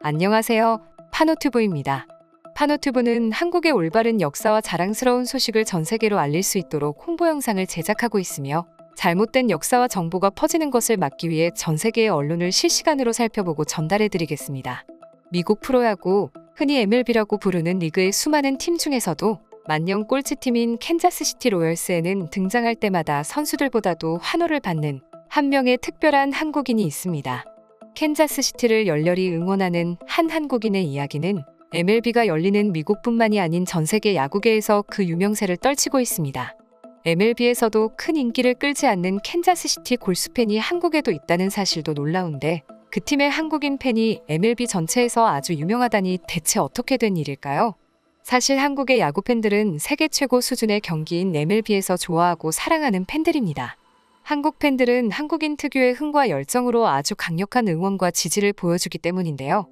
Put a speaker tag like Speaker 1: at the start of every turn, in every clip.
Speaker 1: 안녕하세요. 파노튜브입니다. 파노튜브는 한국의 올바른 역사와 자랑스러운 소식을 전 세계로 알릴 수 있도록 홍보 영상을 제작하고 있으며 잘못된 역사와 정보가 퍼지는 것을 막기 위해 전 세계의 언론을 실시간으로 살펴보고 전달해 드리겠습니다. 미국 프로야구, 흔히 MLB라고 부르는 리그의 수많은 팀 중에서도 만년 꼴찌팀인 캔자스시티 로열스에는 등장할 때마다 선수들보다도 환호를 받는 한 명의 특별한 한국인이 있습니다. 캔자스시티를 열렬히 응원하는 한 한국인의 이야기는 MLB가 열리는 미국뿐만이 아닌 전 세계 야구계에서 그 유명세를 떨치고 있습니다. MLB에서도 큰 인기를 끌지 않는 캔자스시티 골수 팬이 한국에도 있다는 사실도 놀라운데 그 팀의 한국인 팬이 MLB 전체에서 아주 유명하다니 대체 어떻게 된 일일까요? 사실 한국의 야구 팬들은 세계 최고 수준의 경기인 MLB에서 좋아하고 사랑하는 팬들입니다. 한국 팬들은 한국인 특유의 흥과 열정으로 아주 강력한 응원과 지지를 보여주기 때문인데요.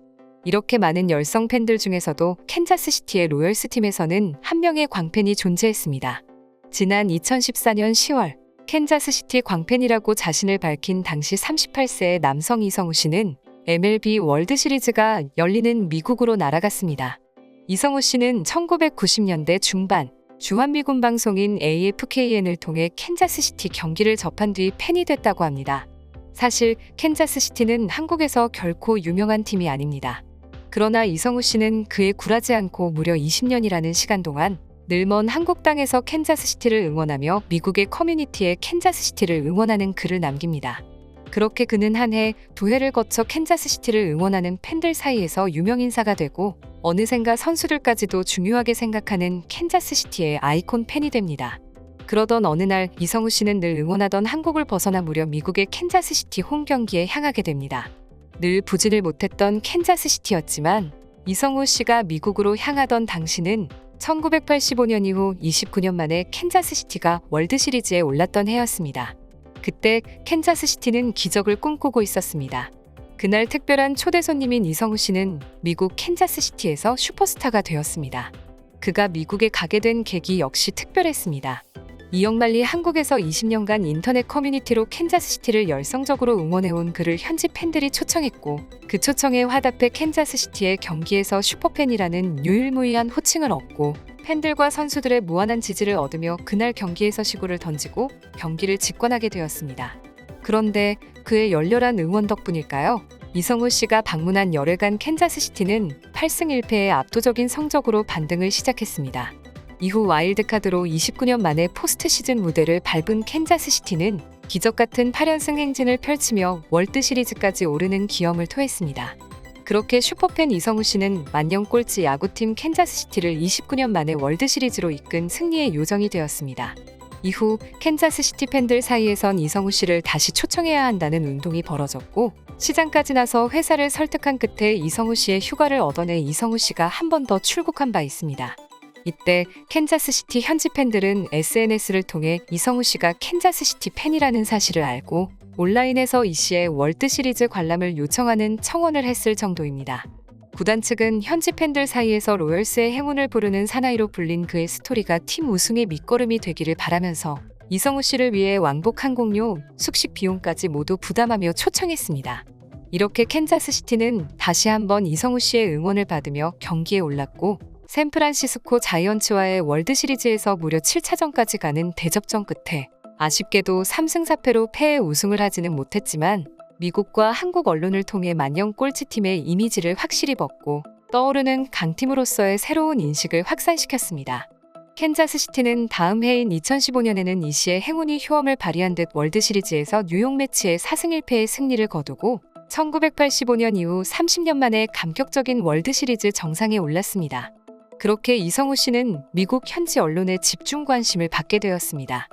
Speaker 1: 이렇게 많은 열성 팬들 중에서도 캔자스시티의 로열스 팀에서는 한 명의 광팬이 존재했습니다. 지난 2014년 10월 캔자스시티 광팬이라고 자신을 밝힌 당시 38세의 남성 이성우 씨는 MLB 월드 시리즈가 열리는 미국으로 날아갔습니다. 이성우 씨는 1990년대 중반 주한미군 방송인 AFKN을 통해 캔자스시티 경기를 접한 뒤 팬이 됐다고 합니다. 사실 캔자스시티는 한국에서 결코 유명한 팀이 아닙니다. 그러나 이성우 씨는 그에 굴하지 않고 무려 20년이라는 시간 동안 늘먼 한국 땅에서 캔자스시티를 응원하며 미국의 커뮤니티에 캔자스시티를 응원하는 글을 남깁니다. 그렇게 그는 한 해 두 해를 거쳐 캔자스시티를 응원하는 팬들 사이에서 유명 인사가 되고 어느샌가 선수들까지도 중요하게 생각하는 캔자스시티의 아이콘 팬이 됩니다. 그러던 어느 날 이성우 씨는 늘 응원하던 한국을 벗어나 무려 미국의 캔자스시티 홈 경기에 향하게 됩니다. 늘 부진을 못했던 캔자스시티였지만 이성우 씨가 미국으로 향하던 당시는 1985년 이후 29년 만에 캔자스시티가 월드시리즈에 올랐던 해였습니다. 그때 캔자스시티는 기적을 꿈꾸고 있었습니다. 그날 특별한 초대 손님인 이성우 씨는 미국 캔자스시티에서 슈퍼스타가 되었습니다. 그가 미국에 가게 된 계기 역시 특별했습니다. 이영만리 한국에서 20년간 인터넷 커뮤니티로 캔자스시티를 열성적으로 응원해온 그를 현지 팬들이 초청했고 그 초청에 화답해 캔자스시티의 경기에서 슈퍼팬이라는 유일무이한 호칭을 얻고 팬들과 선수들의 무한한 지지를 얻으며 그날 경기에서 시구를 던지고 경기를 직관하게 되었습니다. 그런데 그의 열렬한 응원 덕분일까요? 이성우 씨가 방문한 열흘간 캔자스시티는 8승 1패의 압도적인 성적으로 반등을 시작했습니다. 이후 와일드카드로 29년 만에 포스트 시즌 무대를 밟은 캔자스시티는 기적 같은 8연승 행진을 펼치며 월드 시리즈까지 오르는 기염을 토했습니다. 그렇게 슈퍼팬 이성우 씨는 만년 꼴찌 야구팀 캔자스시티를 29년 만에 월드 시리즈로 이끈 승리의 요정이 되었습니다. 이후 캔자스시티 팬들 사이에선 이성우 씨를 다시 초청해야 한다는 운동이 벌어졌고 시장까지 나서 회사를 설득한 끝에 이성우 씨의 휴가를 얻어내 이성우 씨가 한 번 더 출국한 바 있습니다. 이때 캔자스시티 현지 팬들은 SNS를 통해 이성우 씨가 캔자스시티 팬이라는 사실을 알고 온라인에서 이 씨의 월드 시리즈 관람을 요청하는 청원을 했을 정도입니다. 구단 측은 현지 팬들 사이에서 로열스의 행운을 부르는 사나이로 불린 그의 스토리가 팀 우승의 밑거름이 되기를 바라면서 이성우 씨를 위해 왕복 항공료, 숙식 비용까지 모두 부담하며 초청했습니다. 이렇게 캔자스시티는 다시 한번 이성우 씨의 응원을 받으며 경기에 올랐고 샌프란시스코 자이언츠와의 월드 시리즈에서 무려 7차전까지 가는 대접전 끝에 아쉽게도 3승 4패로 패에 우승을 하지는 못했지만 미국과 한국 언론을 통해 만년 꼴찌팀의 이미지를 확실히 벗고 떠오르는 강팀으로서의 새로운 인식을 확산시켰습니다. 캔자스시티는 다음 해인 2015년에는 이 씨의 행운이 효험을 발휘한 듯 월드 시리즈에서 뉴욕 매치의 4승 1패의 승리를 거두고 1985년 이후 30년 만에 감격적인 월드 시리즈 정상에 올랐습니다. 그렇게 이성우 씨는 미국 현지 언론의 집중 관심을 받게 되었습니다.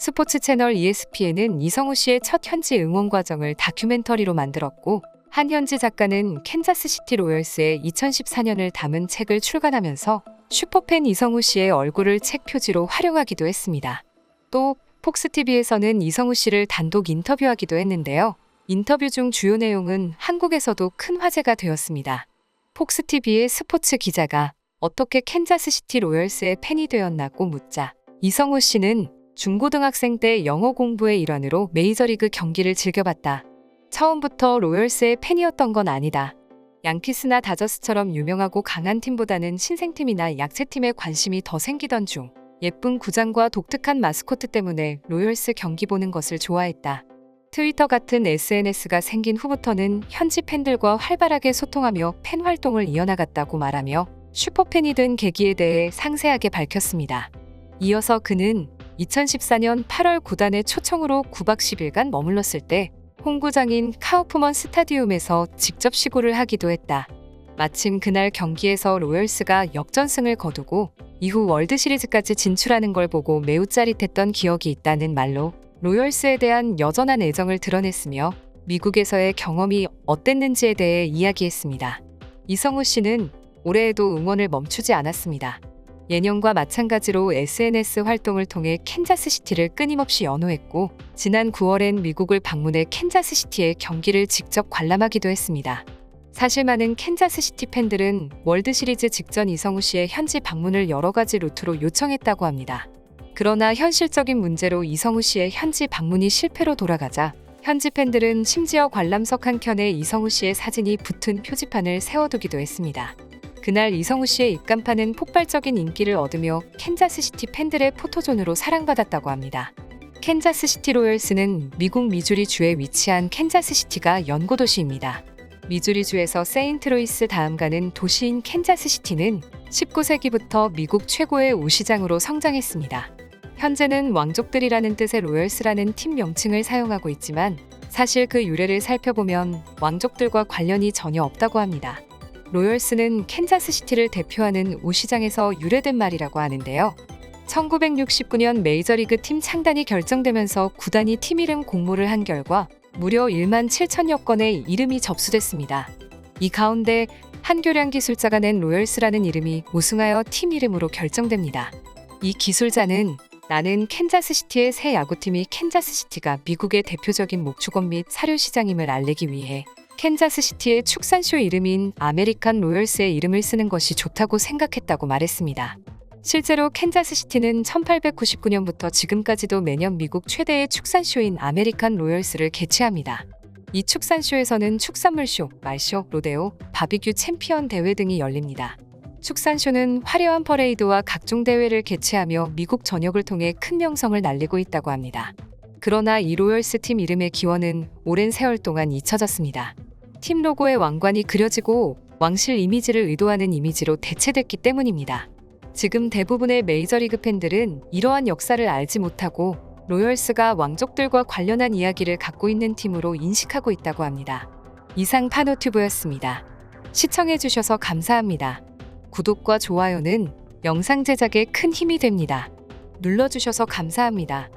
Speaker 1: 스포츠 채널 ESPN은 이성우 씨의 첫 현지 응원 과정을 다큐멘터리로 만들었고 한 현지 작가는 캔자스시티 로열스의 2014년을 담은 책을 출간하면서 슈퍼팬 이성우 씨의 얼굴을 책 표지로 활용하기도 했습니다. 또 폭스TV에서는 이성우 씨를 단독 인터뷰하기도 했는데요. 인터뷰 중 주요 내용은 한국에서도 큰 화제가 되었습니다. 폭스TV의 스포츠 기자가 어떻게 캔자스시티 로열스의 팬이 되었나고 묻자 이성우 씨는 중고등학생 때 영어 공부의 일환으로 메이저리그 경기를 즐겨봤다. 처음부터 로열스의 팬이었던 건 아니다. 양키스나 다저스처럼 유명하고 강한 팀보다는 신생팀이나 약체팀에 관심이 더 생기던 중 예쁜 구장과 독특한 마스코트 때문에 로열스 경기 보는 것을 좋아했다. 트위터 같은 SNS가 생긴 후부터는 현지 팬들과 활발하게 소통하며 팬 활동을 이어나갔다고 말하며 슈퍼팬이 된 계기에 대해 상세하게 밝혔습니다. 이어서 그는 2014년 8월 구단의 초청으로 9박 10일간 머물렀을 때 홍구장인 카우프먼 스타디움에서 직접 시구를 하기도 했다. 마침 그날 경기에서 로열스가 역전승을 거두고 이후 월드 시리즈까지 진출하는 걸 보고 매우 짜릿했던 기억이 있다는 말로 로열스에 대한 여전한 애정을 드러냈으며 미국에서의 경험이 어땠는지에 대해 이야기했습니다. 이성우 씨는 올해에도 응원을 멈추지 않았습니다. 예년과 마찬가지로 SNS 활동을 통해 캔자스시티를 끊임없이 연호했고 지난 9월엔 미국을 방문해 캔자스시티의 경기를 직접 관람하기도 했습니다. 사실 많은 캔자스시티 팬들은 월드시리즈 직전 이성우 씨의 현지 방문을 여러 가지 루트로 요청했다고 합니다. 그러나 현실적인 문제로 이성우 씨의 현지 방문이 실패로 돌아가자 현지 팬들은 심지어 관람석 한 켠에 이성우 씨의 사진이 붙은 표지판을 세워두기도 했습니다. 그날 이성우 씨의 입간판은 폭발적인 인기를 얻으며 캔자스시티 팬들의 포토존으로 사랑받았다고 합니다. 캔자스시티 로열스는 미국 미주리 주에 위치한 캔자스시티가 연고도시입니다. 미주리주에서 세인트로이스 다음 가는 도시인 캔자스시티는 19세기부터 미국 최고의 우시장으로 성장했습니다. 현재는 왕족들이라는 뜻의 로열스라는 팀 명칭을 사용하고 있지만 사실 그 유래를 살펴보면 왕족들과 관련이 전혀 없다고 합니다. 로열스는 캔자스시티를 대표하는 우시장에서 유래된 말이라고 하는데요. 1969년 메이저리그 팀 창단이 결정되면서 구단이 팀 이름 공모를 한 결과 무려 1만 7천여 건의 이름이 접수됐습니다. 이 가운데 한교량 기술자가 낸 로열스라는 이름이 우승하여 팀 이름으로 결정됩니다. 이 기술자는 나는 캔자스시티의 새 야구팀이 캔자스시티가 미국의 대표적인 목축원 및 사료 시장임을 알리기 위해 캔자스시티의 축산쇼 이름인 아메리칸 로열스의 이름을 쓰는 것이 좋다고 생각했다고 말했습니다. 실제로 캔자스시티는 1899년부터 지금까지도 매년 미국 최대의 축산쇼인 아메리칸 로열스를 개최합니다. 이 축산쇼에서는 축산물쇼, 말쇼, 로데오, 바비큐 챔피언 대회 등이 열립니다. 축산쇼는 화려한 퍼레이드와 각종 대회를 개최하며 미국 전역을 통해 큰 명성을 날리고 있다고 합니다. 그러나 이 로열스 팀 이름의 기원은 오랜 세월 동안 잊혀졌습니다. 팀 로고에 왕관이 그려지고 왕실 이미지를 의도하는 이미지로 대체됐기 때문입니다. 지금 대부분의 메이저리그 팬들은 이러한 역사를 알지 못하고 로열스가 왕족들과 관련한 이야기를 갖고 있는 팀으로 인식하고 있다고 합니다. 이상 파노튜브였습니다. 시청해주셔서 감사합니다. 구독과 좋아요는 영상 제작에 큰 힘이 됩니다. 눌러주셔서 감사합니다.